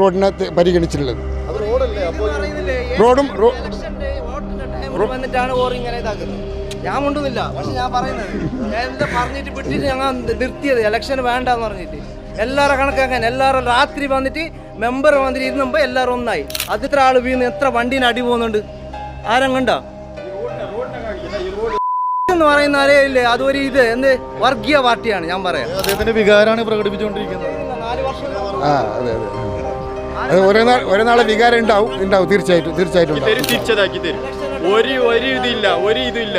റോഡിനെ പരിഗണിച്ചിട്ടുള്ളത്. റോഡും ഞാൻ കൊണ്ടുവന്നില്ല പക്ഷെ ഞാൻ പറയുന്നത് ഞാൻ എന്താ പറഞ്ഞിട്ട് വിട്ടിട്ട് ഞങ്ങൾ നിർത്തിയത്? ഇലക്ഷൻ വേണ്ടെന്ന് പറഞ്ഞിട്ട്. എല്ലാവരും കണക്കാക്കാൻ എല്ലാവരും രാത്രി വന്നിട്ട് മെമ്പർ വന്നിട്ട് ഇരുന്നുമ്പോൾ എല്ലാവരും ഒന്നായി. അത് ഇത്ര ആൾ വീണ് എത്ര വണ്ടീന് അടി പോകുന്നുണ്ട്? ആരും കണ്ടോ? എന്ന് പറയുന്ന ആരേ ഇല്ലേ അതൊരു ഇത് എന്ത് വർഗീയ പാർട്ടിയാണ് ഞാൻ പറയാം. അദ്ദേഹത്തിന്റെ വികാരമാണ് പ്രകടിപ്പിച്ചുകൊണ്ടിരിക്കുന്നത്. നാല് വർഷം ആ അതെ അതെ. അത് ഓരോ നാൾ ഒരേ നാളെ വികാരം ഉണ്ടാവും ഉണ്ടാവും തീർച്ചയായിട്ടും തീർച്ചയായിട്ടും തരും തിരിച്ചതാക്കി തരും. ഒരു ഒരു ഇതില്ല ഒരു ഇതില്ല.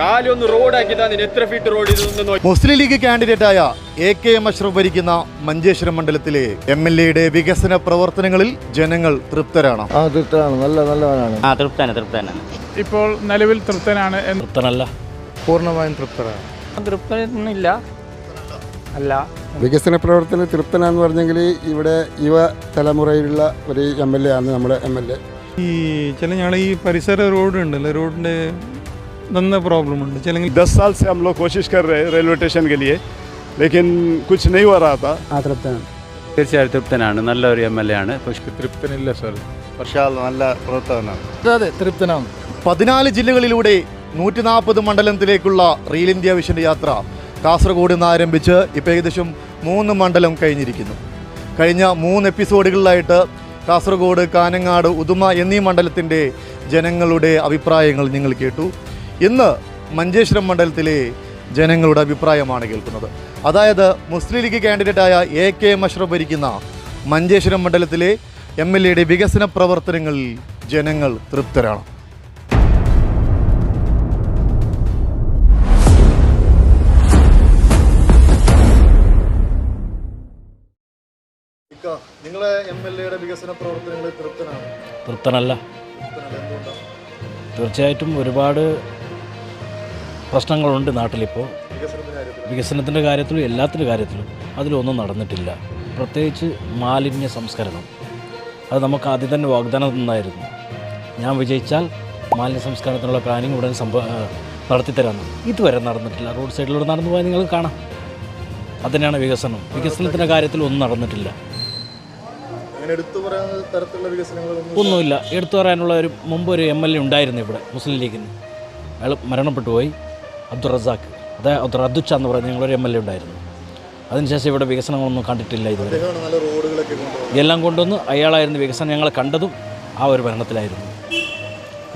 കാലൊന്ന് റോഡാക്കി തന്നെ എത്ര ഫീറ്റ് റോഡ് ഇതൊന്നും മുസ്ലിം ലീഗ് കാൻഡിഡേറ്റായ എ കെ എം അഷ്റഫ് ഭരിക്കുന്ന മഞ്ചേശ്വരം മണ്ഡലത്തിലെ എം എൽ എയുടെ വികസന പ്രവർത്തനങ്ങളിൽ ജനങ്ങൾ തൃപ്തരാണ്? ആ തൃപ്തനാണ് നല്ല നല്ലവനാണ് ആ തൃപ്തനാണ് തൃപ്തനാണ്. ഇപ്പോൾ നിലവിൽ തൃപ്തനാണ് തൃപ്തനല്ല. പൂർണമായും തൃപ്തരാണ്. തൃപ്തനില്ല അല്ല വികസന പ്രവർത്തന തൃപ്തനാന്ന് പറഞ്ഞെങ്കിൽ ഇവിടെ യുവ തലമുറയിലുള്ള ഒരു എം എൽ എ ആണ് നമ്മുടെ എം എൽ എ ഈ ചില ഞങ്ങൾ ഈ പരിസര റോഡ് ഉണ്ടല്ലോ റോഡിന്റെ നന്ന പ്രോബ്ലം ഉണ്ട് ചില दस साल से हम लोग कोशिश कर रहे हैं रेलवे स्टेशन के लिए लेकिन कुछ नहीं हो रहा था ആ തൃപ്തനാണ് തീർച്ചയായും തൃപ്തനാണ് നല്ലൊരു എം എൽ എ ആണ് തൃപ്തനില്ല സാർ നല്ല പ്രവർത്തനമാണ് അതെ തൃപ്തനാണ് പതിനാല് ജില്ലകളിലൂടെ നൂറ്റി നാൽപ്പത് മണ്ഡലത്തിലേക്കുള്ള റീൽ ഇന്ത്യ വിഷന്റെ യാത്ര കാസർഗോഡ് നിന്ന് ആരംഭിച്ച് ഇപ്പോൾ ഏകദേശം മൂന്ന് മണ്ഡലം കഴിഞ്ഞിരിക്കുന്നു. കഴിഞ്ഞ മൂന്ന് എപ്പിസോഡുകളിലായിട്ട് കാസർഗോഡ് കാനങ്ങാട് ഉദുമ എന്നീ മണ്ഡലത്തിന്റെ ജനങ്ങളുടെ അഭിപ്രായങ്ങൾ നിങ്ങൾ കേട്ടു. ഇന്ന് മഞ്ചേശ്വരം മണ്ഡലത്തിലെ ജനങ്ങളുടെ അഭിപ്രായമാണ് കേൾക്കുന്നത്. അതായത് മുസ്ലിം ലീഗ് കാൻഡിഡേറ്റായ എ കെ എം അഷ്റഫ് ഭരിക്കുന്ന മഞ്ചേശ്വരം മണ്ഡലത്തിലെ എം എൽ എയുടെ വികസന പ്രവർത്തനങ്ങളിൽ ജനങ്ങൾ തൃപ്തരാണ്. നിങ്ങളെ എം എൽ എയുടെ വികസന പ്രവർത്തനങ്ങളിൽ തൃപ്തനാണ്? തൃപ്തനല്ല. തീർച്ചയായിട്ടും ഒരുപാട് പ്രശ്നങ്ങളുണ്ട് നാട്ടിലിപ്പോൾ. വികസനത്തിന്റെ കാര്യത്തിലും. എല്ലാത്തിന്റെ കാര്യത്തിലും അതിലൊന്നും നടന്നിട്ടില്ല. പ്രത്യേകിച്ച് മാലിന്യ സംസ്കരണം. അത് നമുക്ക് ആദ്യം തന്നെ വാഗ്ദാനം തന്നായിരുന്നു. ഞാൻ വിജയിച്ചാൽ മാലിന്യ സംസ്കരണത്തിനുള്ള പ്ലാനിങ് ഉടൻ സംഭവ നടത്തിത്തരാമെന്ന്. ഇതുവരെ നടന്നിട്ടില്ല. റോഡ് സൈഡിലൂടെ നടന്നു പോയാൽ നിങ്ങൾ കാണാം. അതിനാണ് വികസനം. വികസനത്തിന്റെ കാര്യത്തിൽ ഒന്നും നടന്നിട്ടില്ല. അങ്ങനെ എടുത്തു പറയുന്ന തരത്തിലുള്ള വികസനങ്ങളൊന്നും ഒന്നുമില്ല. എടുത്തു പറയാനുള്ള ഒരു മുമ്പ് ഒരു എം എൽ എ ഉണ്ടായിരുന്നു ഇവിടെ മുസ്ലിം ലീഗിന്. അയാൾ മരണപ്പെട്ടു പോയി. അബ്ദുൾ റസാഖ് അതായത് അബ്ദുൾ അദ്ദുച്ച എന്ന് പറയുന്ന ഞങ്ങളൊരു എം എൽ എ ഉണ്ടായിരുന്നു. അതിനുശേഷം ഇവിടെ വികസനങ്ങളൊന്നും കണ്ടിട്ടില്ല ഇതുവരെ. അദ്ദേഹമാണ് നല്ല റോഡുകളൊക്കെ കൊണ്ടുപോകുന്നത് എല്ലാം കൊണ്ടുവന്ന് അയാളായിരുന്നു വികസനം ഞങ്ങൾ കണ്ടതും ആ ഒരു ഭരണത്തിലായിരുന്നു.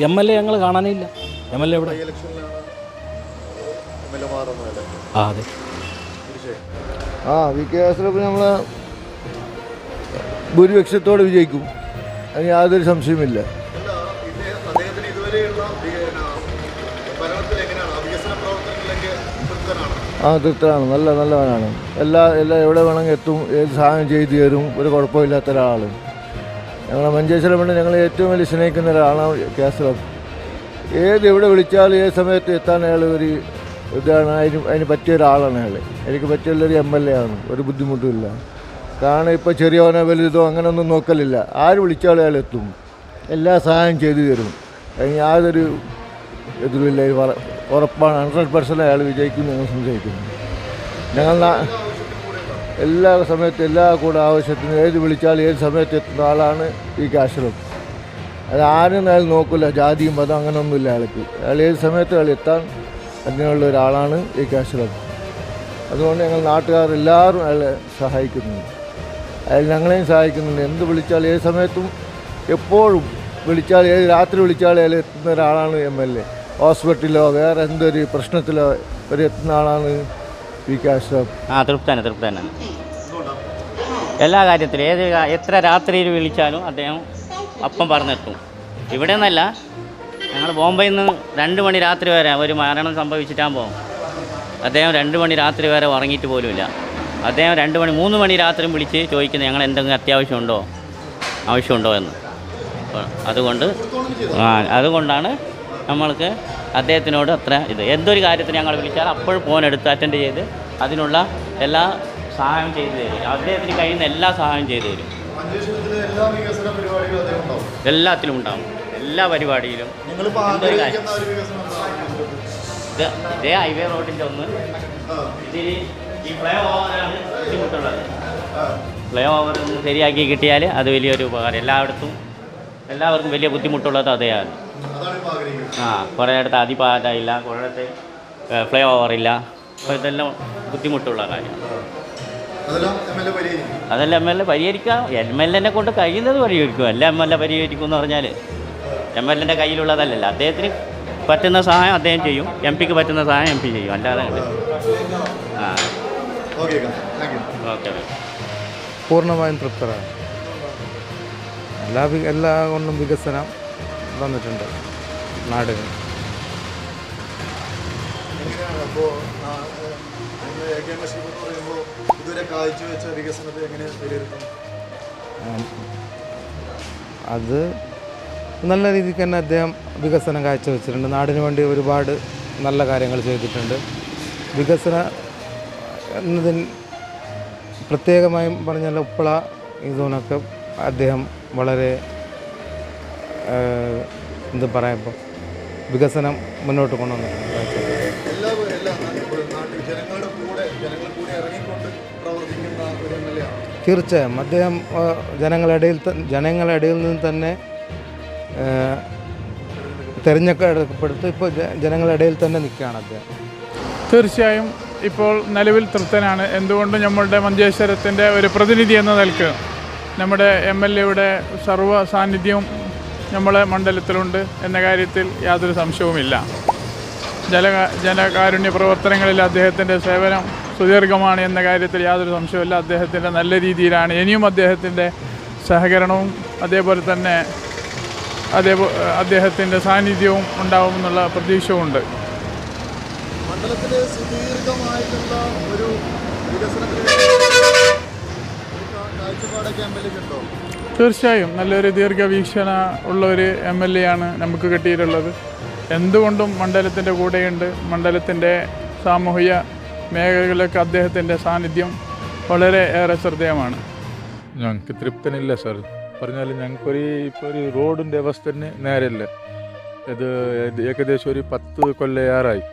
എം എൽ എ ഞങ്ങൾ കാണാനേ ഇല്ല എം എൽ എ ഇവിടെ ഇലക്ഷനിലാണ് എം എൽ എ മാറുന്നത് ആ അതെ. ആ വി കെ ആശ്രപ്പ് നമ്മളെ ഭൂരിപക്ഷത്തോടെ വിജയിക്കും. അതിന് യാതൊരു സംശയമില്ല ആ തൃപ്തനാണ്. നല്ല നല്ലവനാണ്. എല്ലാ എല്ലാ എവിടെ വേണമെങ്കിൽ എത്തും. ഏത് സഹായം ചെയ്തു തരും. ഒരു കുഴപ്പമില്ലാത്ത ഒരാൾ ഞങ്ങളെ മഞ്ചേശ്വരം കൊണ്ട് ഞങ്ങൾ ഏറ്റവും വലിയ സ്നേഹിക്കുന്ന ഒരാളാണ് കേസവം. ഏത് എവിടെ വിളിച്ചാലും ഏത് സമയത്ത് എത്താൻ അയാൾ ഒരു ഇതാണ്. അതിന് അതിന് പറ്റിയ ഒരാളാണ് അയാൾ. എനിക്ക് പറ്റിയുള്ളൊരു എം എൽ എ ആണ്. ഒരു ബുദ്ധിമുട്ടുമില്ല. കാരണം ഇപ്പോൾ ചെറിയവനോ വലുതോ അങ്ങനെയൊന്നും നോക്കലില്ല. ആര് വിളിച്ചാലും അയാൾ എത്തും. എല്ലാ സഹായം ചെയ്തു തരും. അതിന് യാതൊരു എതിരുമില്ല. ഉറപ്പാണ്. ഹൺഡ്രഡ് പെർസെന്റ് അയാൾ വിജയിക്കും ഞങ്ങൾ സംശയിക്കുന്നു. ഞങ്ങൾ എല്ലാ സമയത്തും എല്ലാ കൂടെ ആവശ്യത്തിന് ഏത് വിളിച്ചാലും ഏത് സമയത്ത് എത്തുന്ന ആളാണ് ഈ കാശ്രം അത് ആരും അയാൾ നോക്കില്ല ജാതിയും മതം അങ്ങനെയൊന്നുമില്ല അയാൾക്ക്. അയാൾ ഏത് സമയത്ത് അയാൾ എത്താൻ അതിനുള്ള ഒരാളാണ് ഈ കാശ്രം അതുകൊണ്ട് ഞങ്ങൾ നാട്ടുകാർ എല്ലാവരും അയാളെ സഹായിക്കുന്നുണ്ട് അയാൾ ഞങ്ങളെയും സഹായിക്കുന്നുണ്ട്. എന്ത് വിളിച്ചാലും ഏത് സമയത്തും എപ്പോഴും വിളിച്ചാൽ ഏത് രാത്രി വിളിച്ചാൽ അതിൽ എത്തുന്ന ഒരാളാണ് എം എൽ എ. ഹോസ്പിറ്റലിലോ വേറെ എന്തൊരു പ്രശ്നത്തിലോ ഒരു എത്തുന്ന ആളാണ് വി കെ അഷ്റഫ് ആ തൃപ്തനാണ് തൃപ്തനാണ്. എല്ലാ കാര്യത്തിലും ഏത് എത്ര രാത്രിയിൽ വിളിച്ചാലും അദ്ദേഹം അപ്പം പറഞ്ഞെത്തും. ഇവിടെ നിന്നല്ല ഞങ്ങൾ ബോംബെയിൽ നിന്ന് രണ്ട് മണി രാത്രി വരെ ഒരു മരണം സംഭവിച്ചിട്ടാകുമ്പോൾ അദ്ദേഹം രണ്ട് മണി രാത്രി വരെ ഉറങ്ങിയിട്ട് പോലുമില്ല. അദ്ദേഹം രണ്ട് മണി മൂന്ന് മണി രാത്രി വിളിച്ച് ചോദിക്കുന്നത് ഞങ്ങൾ എന്തെങ്കിലും അത്യാവശ്യമുണ്ടോ? ആവശ്യമുണ്ടോ? എന്ന്. അതുകൊണ്ട് ആ അതുകൊണ്ടാണ് നമ്മൾക്ക് അദ്ദേഹത്തിനോട് അത്ര ഇത്. എന്തൊരു കാര്യത്തിന് ഞങ്ങൾ വിളിച്ചാൽ അപ്പോൾ ഫോൺ എടുത്ത് അറ്റൻഡ് ചെയ്ത് അതിനുള്ള എല്ലാ സഹായം ചെയ്തു തരും. അദ്ദേഹത്തിന് കഴിയുന്ന എല്ലാ സഹായം ചെയ്തു തരും. എല്ലാത്തിലും ഉണ്ടാവും. എല്ലാ പരിപാടിയിലും. ഇതേ ഹൈവേ റോഡിന്റെ ഒന്ന്. ഇതിൽ ഈ ഫ്ലൈ ഓവറാണ് ബുദ്ധിമുട്ടുള്ളത്. ഫ്ലൈ ഓവർ ശരിയാക്കി കിട്ടിയാൽ അത് വലിയൊരു ഉപകാരം. എല്ലായിടത്തും എല്ലാവർക്കും വലിയ ബുദ്ധിമുട്ടുള്ളത് അതെയാണ്. ആ കുറേ ഇടത്ത് അതിപാതയില്ല കുറേ ഇടത്ത് ഫ്ലൈ ഓവർ ഇല്ല. അപ്പോൾ ഇതെല്ലാം ബുദ്ധിമുട്ടുള്ള കാര്യമാണ് അതെല്ലാം എം എൽ എ പരിഹരിക്കും. എം എൽ എന്നെ കൊണ്ട് കഴിയുന്നത് പരിഹരിക്കും. എല്ലാം എം എൽ എ പരിഹരിക്കും എന്ന് പറഞ്ഞാൽ എം എൽ എന്റെ കയ്യിലുള്ളതല്ലല്ലോ. അദ്ദേഹത്തിന് പറ്റുന്ന സഹായം അദ്ദേഹം ചെയ്യും. എം പിക്ക് പറ്റുന്ന സഹായം എം പി ചെയ്യും. അല്ലാതെ ആ. ഓക്കെ ഓക്കെ പൂർണമായും തൃപ്തരാണ്. എല്ലാ വി- എല്ലാ കൊണ്ടും വികസനം വന്നിട്ടുണ്ട് നാടിന് അത് നല്ല രീതിക്ക് തന്നെ അദ്ദേഹം വികസനം കാഴ്ചവെച്ചിട്ടുണ്ട്. നാടിന് വേണ്ടി ഒരുപാട് നല്ല കാര്യങ്ങൾ ചെയ്തിട്ടുണ്ട്. വികസന എന്നതിന് പ്രത്യേകമായും പറഞ്ഞാൽ ഉപ്പള ഇതൊക്കെ അദ്ദേഹം വളരെ എന്ത് പറയാം ഇപ്പം വികസനം മുന്നോട്ട് ആണ്. തീർച്ചയായും. അദ്ദേഹം ജനങ്ങളിടയിൽ ത- ജനങ്ങളിടയിൽ നിന്ന് തന്നെ തിരഞ്ഞെടുക്കപ്പെടുത്ത് ഇപ്പോൾ ജനങ്ങളിടയിൽ തന്നെ നിൽക്കുകയാണ് അദ്ദേഹം. തീർച്ചയായും ഇപ്പോൾ നിലവിൽ തൃപ്തനാണ്. എന്തുകൊണ്ടും നമ്മളുടെ മഞ്ചേശ്വരത്തിന്റെ ഒരു പ്രതിനിധി എന്ന നിലയ്ക്ക് നമ്മുടെ എം എൽ എയുടെ സർവ സാന്നിധ്യവും നമ്മളെ മണ്ഡലത്തിലുണ്ട് എന്ന കാര്യത്തിൽ യാതൊരു സംശയവുമില്ല. ജല ജനകാരുണ്യ പ്രവർത്തനങ്ങളിൽ അദ്ദേഹത്തിന്റെ സേവനം സുദീർഘമാണ് എന്ന കാര്യത്തിൽ യാതൊരു സംശയവുമില്ല. അദ്ദേഹത്തിന്റെ നല്ല രീതിയിലാണ്. ഇനിയും അദ്ദേഹത്തിന്റെ സഹകരണവും അതേപോലെ തന്നെ അതേപോലെ അദ്ദേഹത്തിന്റെ സാന്നിധ്യവും ഉണ്ടാവുമെന്നുള്ള പ്രതീക്ഷയുണ്ട് മണ്ഡലത്തിൽ സുദീർഘമായിട്ടുള്ള ഒരു വികസനത്തിന് കാഴ്ചപ്പാടൊക്കെ എം എൽ തീർച്ചയായും. നല്ലൊരു ദീർഘവീക്ഷണ ഉള്ള ഒരു എം എൽ എ ആണ് നമുക്ക് കിട്ടിയിട്ടുള്ളത്. എന്തുകൊണ്ടും മണ്ഡലത്തിന്റെ കൂടെയുണ്ട്. മണ്ഡലത്തിന്റെ സാമൂഹിക മേഖലകളിലൊക്കെ അദ്ദേഹത്തിന്റെ സാന്നിധ്യം വളരെ ഏറെ ശ്രദ്ധേയമാണ്. ഞങ്ങൾക്ക് തൃപ്തനില്ല സർ. പറഞ്ഞാൽ ഞങ്ങൾക്കൊരു ഇപ്പോൾ ഒരു റോഡിന്റെ അവസ്ഥ തന്നെ നേരല്ല ഇത് ഏകദേശം ഒരു പത്ത് കൊല്ലയാറായി.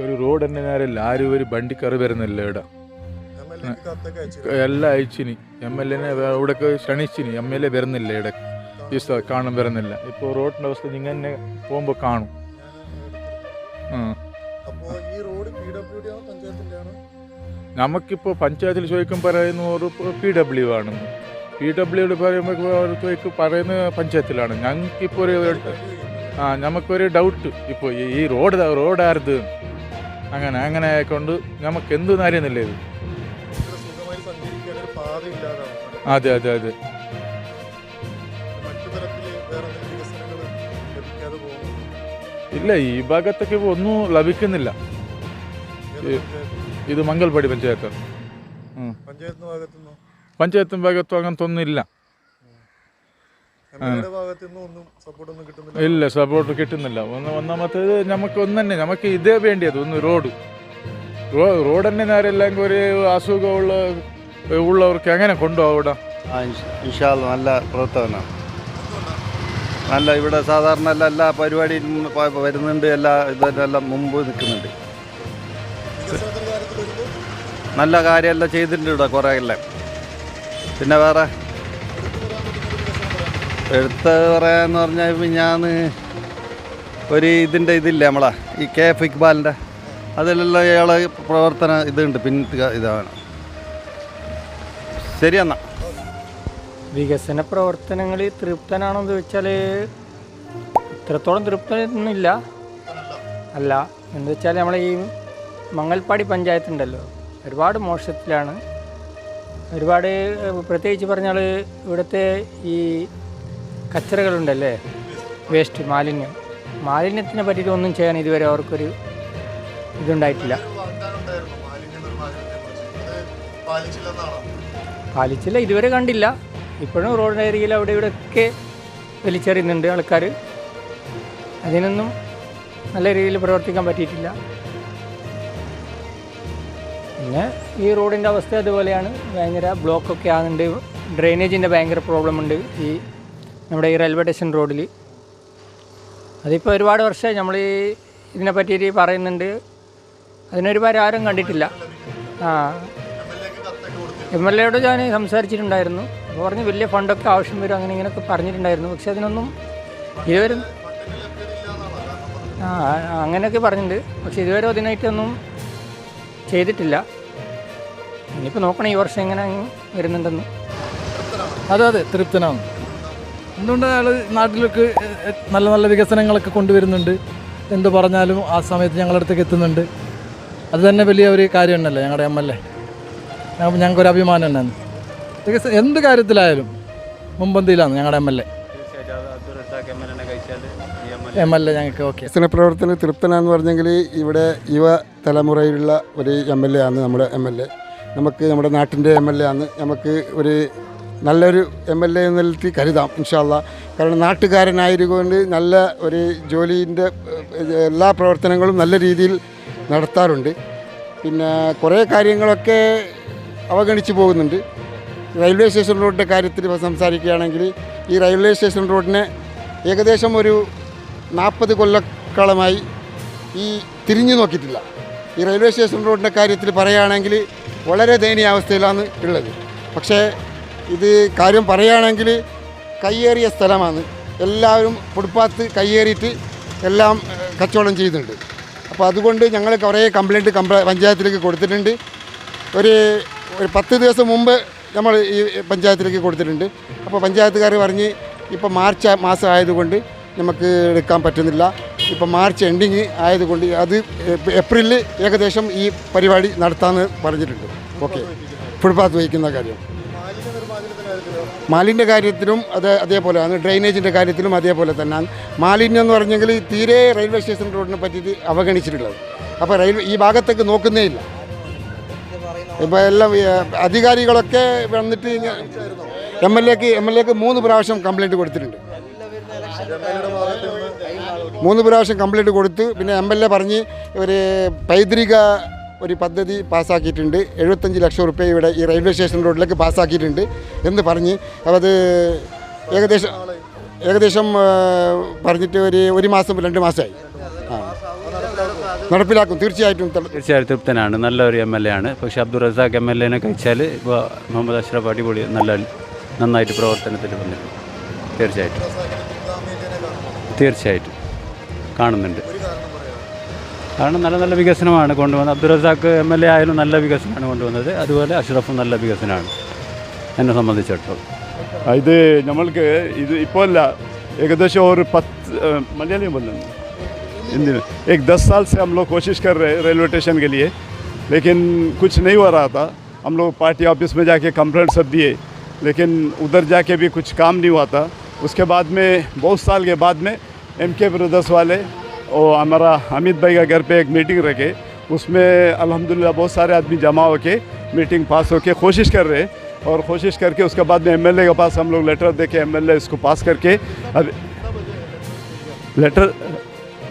ഒരു റോഡ് തന്നെ നേരല്ല ആരും ഒരു വണ്ടിക്കറി വരുന്നില്ല ഇവിടെ. എല്ലാം അയച്ചിനി. എം എൽ എനെ ഇവിടേക്ക് ക്ഷണിച്ചിനി. എം എൽ എ വരുന്നില്ല ഇവിടെ. ഈ കാണാൻ വരുന്നില്ല. ഇപ്പോൾ റോഡിന്റെ അവസ്ഥ നിങ്ങൾ തന്നെ പോകുമ്പോൾ കാണും. നമുക്കിപ്പോൾ പഞ്ചായത്തിൽ ചോദിക്കും പറയുന്ന ഒരു പി ഡബ്ല്യു ആണ്. പി ഡബ്ല്യു പറയുമ്പോൾ ചോദിക്കും പറയുന്ന പഞ്ചായത്തിലാണ്. ഞങ്ങൾക്കിപ്പോൾ ഒരു ആ നമുക്കൊരു ഡൗട്ട് ഇപ്പോൾ ഈ റോഡ് റോഡ് ആരത് അങ്ങനെ അങ്ങനെ ആയിക്കൊണ്ട് നമുക്ക് എന്ത് അറിയുന്നില്ല ഇത്. അതെ അതെ അതെ. ഇല്ല ഈ ഭാഗത്തൊക്കെ ഒന്നും ലഭിക്കുന്നില്ല. ഇത് മംഗൽപടി പഞ്ചായത്ത്. പഞ്ചായത്ത് ഭാഗത്തൊന്നും പഞ്ചായത്തും ഭാഗത്തും അങ്ങനത്തെ ഒന്നും ഇല്ല എം എൽ എയുടെ ഭാഗത്തുനിന്നും ഒന്നും സപ്പോർട്ട് ഒന്നും കിട്ടുന്നില്ല ഇല്ല സപ്പോർട്ട് കിട്ടുന്നില്ല. ഒന്ന് ഒന്നാമത്തേത് നമുക്ക് ഒന്ന് തന്നെ നമുക്ക് ഇതേ വേണ്ടിയത് ഒന്ന് റോഡ് റോഡ് തന്നെ നേരെല്ലാം ഒരു അസുഖമുള്ള ഉള്ളവർക്ക് എങ്ങനെ കൊണ്ടുപോകും അവിടെ? ഇൻഷാല്ല നല്ല പ്രവർത്തനമാണ്. നല്ല ഇവിടെ സാധാരണ എല്ലാ എല്ലാ പരിപാടി വരുന്നുണ്ട് എല്ലാ ഇതെല്ലാം മുമ്പ് നിൽക്കുന്നുണ്ട്. നല്ല കാര്യമെല്ലാം ചെയ്തിട്ടുണ്ട് ഇവിടെ കുറേ എല്ലാം. പിന്നെ വേറെ? എടുത്ത് പറയാന്ന് പറഞ്ഞാൽ ഇപ്പം ഞാൻ ഒരു ഇതിന്റെ ഇതില്ല നമ്മളെ ഈ കെ എഫ് ഇക്ബാലിന്റെ അതിലെല്ലാം ഇയാളെ പ്രവർത്തന ഇതുണ്ട് പിന്നെ ഇതാണ്. ശരിയെന്നാ വികസന പ്രവർത്തനങ്ങളിൽ തൃപ്തനാണെന്ന് വെച്ചാൽ ഇത്രത്തോളം തൃപ്തനൊന്നുമില്ല. അല്ല എന്ന് വെച്ചാൽ നമ്മളെ ഈ മങ്ങൽപ്പാടി പഞ്ചായത്തുണ്ടല്ലോ ഒരുപാട് മോശത്തിലാണ്. ഒരുപാട് പ്രത്യേകിച്ച് പറഞ്ഞാൽ ഇവിടുത്തെ ഈ കച്ചറകളുണ്ടല്ലേ? വേസ്റ്റ് മാലിന്യം. മാലിന്യത്തിനെ പറ്റിയിട്ട് ഒന്നും ചെയ്യാൻ ഇതുവരെ അവർക്കൊരു ഇതുണ്ടായിട്ടില്ല. പാലിച്ചില്ല ഇതുവരെ കണ്ടില്ല. ഇപ്പോഴും റോഡ് ഏരിയയിൽ അവിടെ ഇവിടെയൊക്കെ വലിച്ചെറിയുന്നുണ്ട് ആൾക്കാർ അതിനൊന്നും നല്ല രീതിയിൽ പ്രവർത്തിക്കാൻ പറ്റിയിട്ടില്ല. പിന്നെ ഈ റോഡിന്റെ അവസ്ഥ അതുപോലെയാണ്. ഭയങ്കര ബ്ലോക്കൊക്കെ ആകുന്നുണ്ട്. ഡ്രെയിനേജിന്റെ ഭയങ്കര പ്രോബ്ലം ഉണ്ട് ഈ നമ്മുടെ ഈ റെയിൽവേ സ്റ്റേഷൻ റോഡിൽ അതിപ്പോൾ ഒരുപാട് വർഷമായി നമ്മൾ ഈ ഇതിനെ പറ്റിയിട്ട് പറയുന്നുണ്ട് അതിനൊരുപാട് ആരും കണ്ടിട്ടില്ല. ആ. എം എൽ എയോട് ഞാൻ സംസാരിച്ചിട്ടുണ്ടായിരുന്നു. പറഞ്ഞ് വലിയ ഫണ്ടൊക്കെ ആവശ്യം വരും അങ്ങനെ ഇങ്ങനെയൊക്കെ പറഞ്ഞിട്ടുണ്ടായിരുന്നു. പക്ഷെ അതിനൊന്നും ഇതുവരെ ആ, അങ്ങനെയൊക്കെ പറഞ്ഞിട്ടുണ്ട്. പക്ഷെ ഇതുവരെ അതിനായിട്ടൊന്നും ചെയ്തിട്ടില്ല. ഇനിയിപ്പോൾ നോക്കണം ഈ വർഷം എങ്ങനെ വരുന്നുണ്ടെന്ന്. അതെ അതെ തൃപ്തനാണ് എന്തുകൊണ്ട് അയാൾ നാട്ടിലേക്ക് നല്ല നല്ല വികസനങ്ങളൊക്കെ കൊണ്ടുവരുന്നുണ്ട്? എന്ത് പറഞ്ഞാലും ആ സമയത്ത് ഞങ്ങളുടെ അടുത്തേക്ക് എത്തുന്നുണ്ട്. അത് തന്നെ വലിയ ഒരു കാര്യം തന്നെയല്ലേ ഞങ്ങളുടെ എം എൽ എ? ഞങ്ങൾക്കൊരു അഭിമാനം തന്നെയാണ്. വികസനം എന്ത് കാര്യത്തിലായാലും മുമ്പന്തിയിലാണ് ഞങ്ങളുടെ M L A. M L A ഞങ്ങൾക്ക് ഓക്കെ. വികസന പ്രവർത്തനം തൃപ്തനാന്ന് പറഞ്ഞെങ്കിൽ ഇവിടെ യുവ തലമുറയിലുള്ള ഒരു എം എൽ എ ആണ് നമ്മുടെ എം എൽ എ. നമുക്ക് നമ്മുടെ നാട്ടിന്റെ എം എൽ എ ആണ്. നമുക്ക് ഒരു നല്ലൊരു എം എൽ എ എന്ന നിലത്തിൽ കരുതാം ഇൻഷാല്ല കാരണം നാട്ടുകാരനായതുകൊണ്ട് നല്ല ഒരു ജോലീന്റെ എല്ലാ പ്രവർത്തനങ്ങളും നല്ല രീതിയിൽ നടത്താറുണ്ട്. പിന്നെ കുറേ കാര്യങ്ങളൊക്കെ അവഗണിച്ച് പോകുന്നുണ്ട്. റെയിൽവേ സ്റ്റേഷൻ റോഡിന്റെ കാര്യത്തിൽ സംസാരിക്കുകയാണെങ്കിൽ ഈ റെയിൽവേ സ്റ്റേഷൻ റോഡിനെ ഏകദേശം ഒരു നാൽപ്പത് കൊല്ലക്കാലമായി ഈ തിരിഞ്ഞു നോക്കിയിട്ടില്ല. ഈ റെയിൽവേ സ്റ്റേഷൻ റോഡിന്റെ കാര്യത്തിൽ പറയുകയാണെങ്കിൽ വളരെ ദയനീയ അവസ്ഥയിലാണ് ഉള്ളത്. പക്ഷേ ഇത് കാര്യം പറയുകയാണെങ്കിൽ കയ്യേറിയ സ്ഥലമാണ്. എല്ലാവരും ഫുട്പാത്ത് കയ്യേറിയിട്ട് എല്ലാം കച്ചവടം ചെയ്യുന്നുണ്ട്. അപ്പോൾ അതുകൊണ്ട് ഞങ്ങൾ കുറേ കംപ്ലയിന്റ് കംപ്ല പഞ്ചായത്തിലേക്ക് കൊടുത്തിട്ടുണ്ട്. ഒരു ഒരു പത്ത് ദിവസം മുമ്പ് നമ്മൾ ഈ പഞ്ചായത്തിലേക്ക് കൊടുത്തിട്ടുണ്ട്. അപ്പോൾ പഞ്ചായത്തുകാർ പറഞ്ഞ് ഇപ്പോൾ മാർച്ച് മാസം ആയതുകൊണ്ട് നമുക്ക് എടുക്കാൻ പറ്റുന്നില്ല. ഇപ്പോൾ മാർച്ച് എൻഡിങ് ആയതുകൊണ്ട് അത് ഏപ്രിലിൽ ഏകദേശം ഈ പരിപാടി നടത്താമെന്ന് പറഞ്ഞിട്ടുണ്ട്. ഓക്കെ ഫുട്പാത്ത് വഹിക്കുന്ന കാര്യം. മാലിന്യ കാര്യത്തിലും അത് അതേപോലെ അതേപോലെയാണ് ഡ്രെയിനേജിന്റെ കാര്യത്തിലും അതേപോലെ തന്നെ മാലിന്യം എന്ന് പറഞ്ഞെങ്കിൽ തീരെ റെയിൽവേ സ്റ്റേഷൻ റോഡിനെ പറ്റി അവഗണിച്ചിട്ടുള്ളത്. അപ്പോൾ റെയിൽവേ ഈ ഭാഗത്തേക്ക് നോക്കുന്നേ ഇല്ല. ഇപ്പോൾ എല്ലാം അധികാരികളൊക്കെ വന്നിട്ട് എം എൽ എക്ക് എം എൽ എക്ക് മൂന്ന് പ്രാവശ്യം കംപ്ലൈന്റ് കൊടുത്തിട്ടുണ്ട്. മൂന്ന് പ്രാവശ്യം കംപ്ലൈന്റ് കൊടുത്ത് പിന്നെ എം എൽ എ പറഞ്ഞ് ഒരു പൈതൃക ഒരു പദ്ധതി പാസ്സാക്കിയിട്ടുണ്ട് എഴുപത്തഞ്ച് ലക്ഷം റുപ്യ ഇവിടെ ഈ റെയിൽവേ സ്റ്റേഷൻ റോഡിലേക്ക് പാസ്സാക്കിയിട്ടുണ്ട് എന്ന് പറഞ്ഞ് അത് ഏകദേശം ഏകദേശം പറഞ്ഞിട്ട് ഒരു ഒരു മാസം രണ്ട് മാസമായി. നടപ്പിലാക്കും. തീർച്ചയായിട്ടും തീർച്ചയായും തൃപ്തനാണ്. നല്ല ഒരു എം എൽ എ ആണ്. പക്ഷേ അബ്ദുൾ റസാഖ് എം എൽ എനെ കഴിച്ചാൽ ഇപ്പോൾ മുഹമ്മദ് അഷ്റഫ് അടിപൊളി നല്ല നന്നായിട്ട് പ്രവർത്തനത്തിൽ വന്നിട്ടുണ്ട്. തീർച്ചയായിട്ടും. തീർച്ചയായിട്ടും. കാണുന്നുണ്ട്. കാരണം നല്ല നല്ല വികസനമാണ് കൊണ്ടുവന്നത് Abdul Razak M L A ആയാലും നല്ല വികസനമാണ് കൊണ്ടുവന്നത് അതുപോലെ അഷ്റഫും നല്ല വികസനമാണ് എന്നെ സംബന്ധിച്ചിടത്തോളം ആ, ഇത് നമ്മൾക്ക് ഇത് ഇപ്പോൾ അല്ല ഏകദേശം ഒരു പത്ത് ആ, മലയാളിയും बोलना हिंदी में एक दस साल से हम लोग कोशिश कर रहे हैं रेलवे स्टेशन के लिए लेकिन कुछ नहीं हो रहा था हम लोग पार्टी ऑफिस में जाके कंप्लेंट सब दिए लेकिन उधर जाके भी कुछ काम नहीं हुआ था उसके बाद में बहुत साल के बाद में एम के ब्रदर्स वाले और हमारा अमित भाई का घर पे एक मीटिंग रखे। उसमें अल्हम्दुलिल्लाह बहुत सारे आदमी जमा होके मीटिंग पास होके कोशिश कर रहे हैं। और कोशिश करके उसके बाद में एमएलए के पास हम लोग लेटर दे के एम इसको पास करके अब लेटर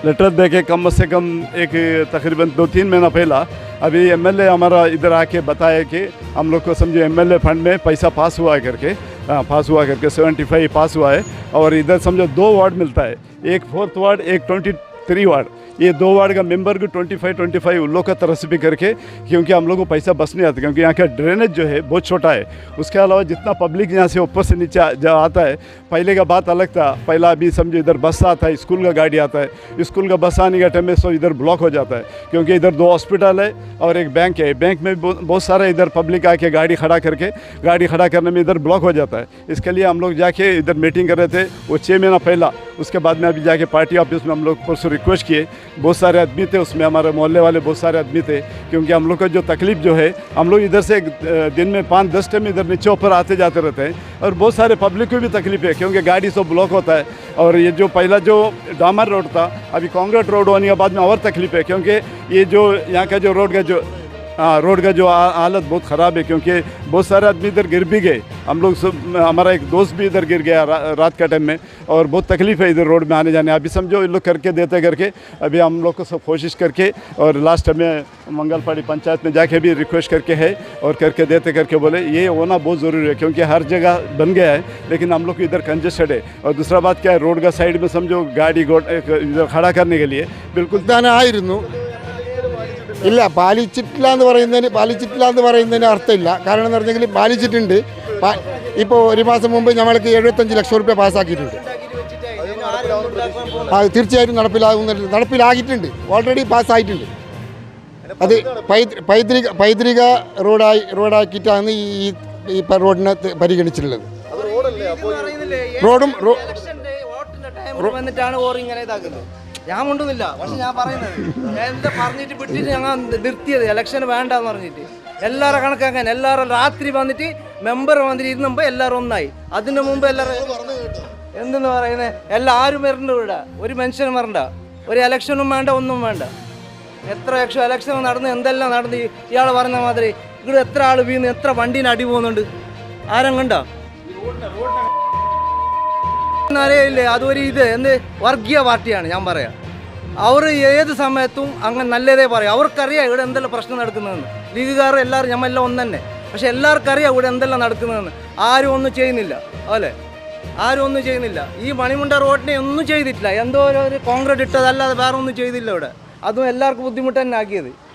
लेटर दे के कम से कम एक तकरीबन दो तीन महीना पहला अभी एमएलए हमारा इधर आके बताया कि हम लोग को समझो एमएलए फंड में पैसा पास हुआ है करके। हाँ, पास हुआ करके सेवेंटी फाइव पास हुआ है। और इधर समझो दो वार्ड मिलता है। एक फोर्थ वार्ड एक ट्वेंटी தெரிவார். ये दो वार्ड का मेंबर को ट्वेंटी फाइव ट्वेंटी फाइव उन लोग का तरफ़ से भी करके, क्योंकि हम लोग को पैसा बस नहीं आता, क्योंकि यहाँ का ड्रेनेज जो है बहुत छोटा है। उसके अलावा जितना पब्लिक यहाँ से ऊपर से नीचे जब आता है, पहले का बात अलग था। पहला अभी समझो इधर बस आता है, स्कूल का गाड़ी आता है। स्कूल का बस आने का टाइम में सो इधर ब्लॉक हो जाता है, क्योंकि इधर दो हॉस्पिटल है और एक बैंक है। बैंक में बहुत सारा इधर पब्लिक आके गाड़ी खड़ा करके, गाड़ी खड़ा करने में इधर ब्लॉक हो जाता है। इसके लिए हम लोग जाके इधर मीटिंग कर रहे थे, वो छः महीना पहला। उसके बाद में अभी जाके पार्टी ऑफ़िस में हम लोग परसों रिक्वेस्ट किए बहुत सारे आदमी थे, उसमें हमारे मोहल्ले वाले बहुत सारे आदमी थे, क्योंकि हम लोग का जो तकलीफ़ जो है, हम लोग इधर से दिन में पाँच, दस टाइम इधर नीचे ऊपर आते जाते रहते हैं, और बहुत सारे पब्लिक को भी तकलीफ़ है, क्योंकि गाड़ी सब ब्लॉक होता है, और ये जो पहला जो डामर रोड था, अभी कॉन्ग्रेट रोड होने के बाद में और तकलीफ़ है, क्योंकि ये जो यहाँ का जो रोड का जो हाँ रोड का जो हालत बहुत ख़राब है क्योंकि बहुत सारे आदमी इधर गिर भी गए। हम लोग सब हमारा एक दोस्त भी इधर गिर गया रा, रात का टाइम में और बहुत तकलीफ़ है इधर रोड में आने जाने। अभी समझो ये लोग करके देते करके अभी हम लोग को सब कोशिश करके और लास्ट में मंगलपाड़ी पंचायत में जाके भी रिक्वेस्ट करके है और करके देते करके बोले ये होना बहुत ज़रूरी है क्योंकि हर जगह बन गया है लेकिन हम लोग इधर कंजेस्टेड है। और दूसरा बात क्या है रोड का साइड में समझो गाड़ी इधर खड़ा करने के लिए बिल्कुल ഇല്ല പാലിച്ചിട്ടില്ല എന്ന് പറയുന്നതിന് പാലിച്ചിട്ടില്ല എന്ന് പറയുന്നതിന് അർത്ഥമില്ല. കാരണം എന്ന് പറഞ്ഞെങ്കിൽ പാലിച്ചിട്ടുണ്ട്. ഇപ്പോൾ ഒരു മാസം മുമ്പ് ഞങ്ങൾക്ക് എഴുപത്തഞ്ച് ലക്ഷം റുപ്യ പാസ്സാക്കിയിട്ടുണ്ട് ആ തീർച്ചയായിട്ടും നടപ്പിലാകുന്ന നടപ്പിലാക്കിയിട്ടുണ്ട് ഓൾറെഡി പാസ്സായിട്ടുണ്ട് അത് പൈതൃ- പൈതൃക പൈതൃക റോഡായി റോഡാക്കിയിട്ടാണ് ഈ ഈ- റോഡിനെ പരിഗണിച്ചിട്ടുള്ളത്. റോഡും റോ- വന്നിട്ടാണ് ഓർ ഇങ്ങനെ ഇതാക്കുന്നത്. ഞാൻ മുണ്ടുന്നില്ല പക്ഷെ ഞാൻ പറയുന്നത് ഞാൻ എന്താ പറഞ്ഞിട്ട് വിട്ടിട്ട് ഞങ്ങൾ നിർത്തിയത് ഇലക്ഷൻ വേണ്ടെന്ന് പറഞ്ഞിട്ട്. എല്ലാവരും കണക്കാക്കാൻ എല്ലാവരും രാത്രി വന്നിട്ട് മെമ്പർ വന്നിട്ട് ഇരുന്നുമ്പോൾ എല്ലാവരും ഒന്നായി. അതിന് മുമ്പ് എല്ലാവരും എന്തെന്ന് പറയുന്നത് എല്ലാവരും വരണ്ട ഇവിടെ. ഒരു മനുഷ്യനും വരണ്ട. ഒരു ഇലക്ഷനും വേണ്ട ഒന്നും വേണ്ട. എത്ര ലക്ഷം ഇലക്ഷൻ നടന്ന് എന്തെല്ലാം നടന്ന് ഇയാൾ പറഞ്ഞ മാതിരി ഇവിടെ എത്ര ആൾ വീണ് എത്ര വണ്ടീന് അടി പോകുന്നുണ്ട്. ആരും കണ്ടോ? അറിയില്ലേ അതൊരു ഇത്. എന്ത്? വർഗീയ പാർട്ടിയാണ് ഞാൻ പറയാം. അവർ ഏത് സമയത്തും അങ്ങനെ നല്ലതേ പറയും. അവർക്കറിയാം ഇവിടെ എന്തെല്ലാം പ്രശ്നം നടക്കുന്നതെന്ന്. ലീഗുകാർ എല്ലാവരും ഞമ്മെല്ലാം ഒന്ന് തന്നെ പക്ഷെ എല്ലാവർക്കും അറിയാം ഇവിടെ എന്തെല്ലാം നടക്കുന്നതെന്ന്. ആരും ഒന്നും ചെയ്യുന്നില്ല. അല്ലേ? ആരും ഒന്നും ചെയ്യുന്നില്ല. ഈ മണിമുണ്ട റോഡിനെ ഒന്നും ചെയ്തിട്ടില്ല. എന്തോ ഒരു- കോൺക്രീറ്റ് ഇട്ടതല്ലാതെ വേറെ ഒന്നും ചെയ്തില്ല ഇവിടെ. അതും എല്ലാവർക്കും ബുദ്ധിമുട്ട് തന്നെ ആക്കിയത്.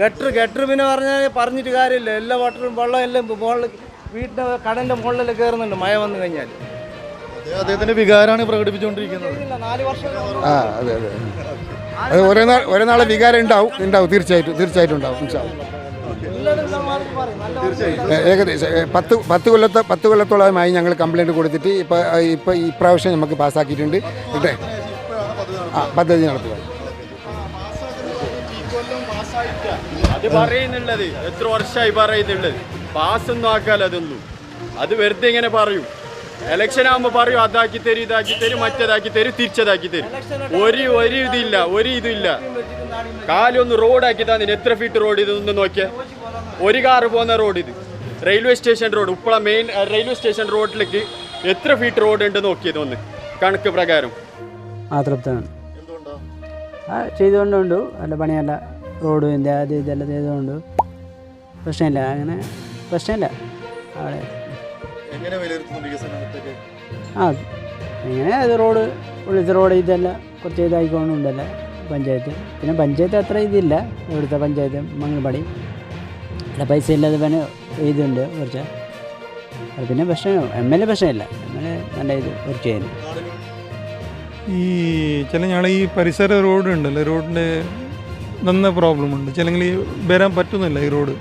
ഗട്ടർ ഗട്ടർ പിന്നെ പറഞ്ഞാൽ പറഞ്ഞിട്ട് കാര്യമില്ല. എല്ലാ വാട്ടറും വെള്ളം എല്ലാം മുകളിൽ വീട്ടിന്റെ കടന്റെ മുകളിലെല്ലാം കയറുന്നുണ്ട് മഴ വന്നു കഴിഞ്ഞാൽ അദ്ദേഹത്തിന്റെ വികാരമാണ് പ്രകടിപ്പിച്ചുകൊണ്ടിരിക്കുന്നത്. നാല് വർഷം ആ അതെ അതെ. അത് ഓരോ നാൾ ഓരോ നാളെ വികാരം ഉണ്ടാവും ഉണ്ടാവും തീർച്ചയായിട്ടും തീർച്ചയായിട്ടും ഉണ്ടാവും ഏകദേശം പത്ത് പത്ത് കൊല്ലത്തെ പത്ത് കൊല്ലത്തോളമായി ഞങ്ങൾ കംപ്ലൈന്റ് കൊടുത്തിട്ട് ഇപ്പോൾ ഇപ്പോൾ ഈ പ്രാവശ്യം നമുക്ക് പാസ്സാക്കിയിട്ടുണ്ട്. ഇട്ടെ? ആ പദ്ധതി നടത്തുക. അത് പറയുന്നുള്ളത് എത്ര വർഷമായി പറയുന്നുള്ളത്? പാസ്സൊന്നും ഒന്നും ആക്കാല അതൊന്നും അത് വെറുതെ ഇങ്ങനെ പറയും. ഇലക്ഷൻ ആകുമ്പോൾ പറയും അതാക്കി തരും ഇതാക്കി തരും മറ്റേതാക്കി തരും തിരിച്ചതാക്കി തരും. ഒരു ഒരു ഇതില്ല ഒരു ഇതില്ല. കാലൊന്ന് റോഡാക്കി തന്നെ എത്ര ഫീറ്റ് റോഡ് ഇത്? ഒന്ന് നോക്കിയ. ഒരു കാറ് പോകുന്ന റോഡ് ഇത്. Railway station road Uppala main railway station റോഡിലേക്ക് എത്ര ഫീറ്റ് റോഡ് ഉണ്ട് നോക്കിയത് ഒന്ന് കണക്ക് പ്രകാരം. അതൃപ്തമാണ് ആ ചെയ്തുകൊണ്ടുണ്ട്. അല്ല പണിയല്ല. റോഡ് ഇതിന്റെ അത് ഇതെല്ലാം ചെയ്തുകൊണ്ട്. പ്രശ്നമില്ല. അങ്ങനെ പ്രശ്നമില്ല. അവിടെ എങ്ങനെ വിലയിരുത്തുന്നു വികസനത്തൊക്കെ ആ ഇങ്ങനെ ഇത് റോഡ് ഉള്ളിലത്തെ റോഡ് ഇതെല്ലാം കുറച്ച് ഇതായിക്കൊണ്ടുണ്ടല്ലോ പഞ്ചായത്ത്. പിന്നെ പഞ്ചായത്ത് അത്ര ഇതില്ല ഇവിടുത്തെ പഞ്ചായത്ത് മംഗൾപാടി അല്ല പൈസ ഇല്ലാതെ പിന്നെ ഇതുണ്ട് കുറച്ച്. അത് പിന്നെ പ്രശ്നം എം എൽ എ പ്രശ്നമില്ല. എം എൽ എ നല്ല ഇത് കുറച്ച് ചെയ്യുന്നു ഈ ചില ഞങ്ങൾ ഈ പരിസര റോഡ് ഉണ്ടല്ലോ റോഡിന്റെ നന്ന പ്രോബ്ലം ഉണ്ട് ചിലങ്കിൽ വരാൻ പറ്റുന്നില്ല ഈ റോഡ്.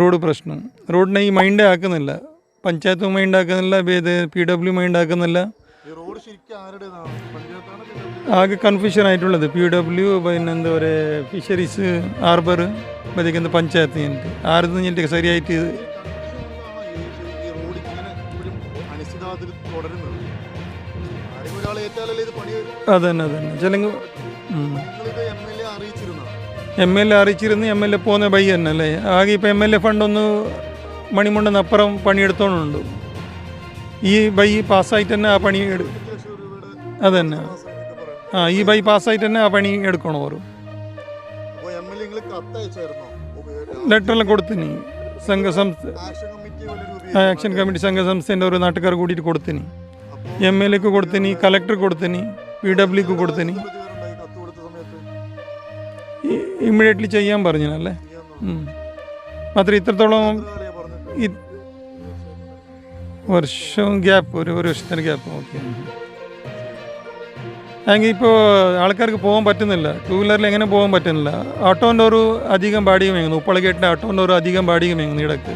റോഡ് പ്രശ്നം. റോഡിനെ ഈ മൈൻഡേ ആക്കുന്നില്ല. പഞ്ചായത്ത് ഉണ്ടാക്കുന്നില്ല ഇത് പി ഡബ്ല്യു മൈൻഡ് ഉണ്ടാക്കുന്നില്ല ആകെ കൺഫ്യൂഷൻ ആയിട്ടുള്ളത്. പി ഡബ്ല്യു പിന്നെ എന്താ പറയുക ഫിഷറീസ് ഹാർബർ ബതിക്കുന്ന പഞ്ചായത്ത് കഴിഞ്ഞിട്ട് ആരും കഴിഞ്ഞിട്ട് ശരിയായിട്ട് ഇത് പണി അതന്നെ അതന്നെ. ചിലങ്ങൾ നിങ്ങളിത് എം എൽ എം അറിയിച്ചിരുന്നു എം എൽ എ പോകുന്ന ബൈ തന്നെ അല്ലേ? ആകെ ഇപ്പം എം എൽ എ ഫണ്ടൊന്ന് മണിമുണ്ടെന്നപ്പുറം പണിയെടുത്തോണ്ടുണ്ട്. ഈ ബൈ പാസ്സായിട്ട് തന്നെ ആ പണി എടു അതന്നെ. ആ ഈ ബൈ പാസ്സായിട്ട് തന്നെ ആ പണി എടുക്കണം ഓരോ ലെറ്ററെല്ലാം കൊടുത്തിനി. സംഘസംസ്ഥ ആക്ഷൻ കമ്മിറ്റി സംഘ സംസ്ഥേന്റെ ഓരോ നാട്ടുകാർ കൂടിയിട്ട് കൊടുത്തിനി. എം എൽ എക്ക് കൊടുത്തിനി കലക്ടർ കൊടുത്തിനി പി ഡബ്ല്യുക്ക് കൊടുത്തിനി. ഇമ്മീഡിയറ്റ്ലി ചെയ്യാൻ പറഞ്ഞല്ലേ മാത്രം ഇത്രത്തോളം ഈ വർഷം ഗ്യാപ്പ് ഒരു ഒരു വർഷത്തിന് ഗ്യാപ്പ് ഓക്കെ എങ്കിൽ ഇപ്പോൾ ആൾക്കാർക്ക് പോകാൻ പറ്റുന്നില്ല. ടൂ വീലറിൽ എങ്ങനെ പോകാൻ പറ്റുന്നില്ല. ഓട്ടോന്റെ ഒരു അധികം ബാടിയും വേങ്ങുന്നു ഉപ്പളകേട്ടിന്റെ ഓട്ടോന്റെ ഒരു അധികം ബാഡിയും വേങ്ങുന്നു ഇടയ്ക്ക്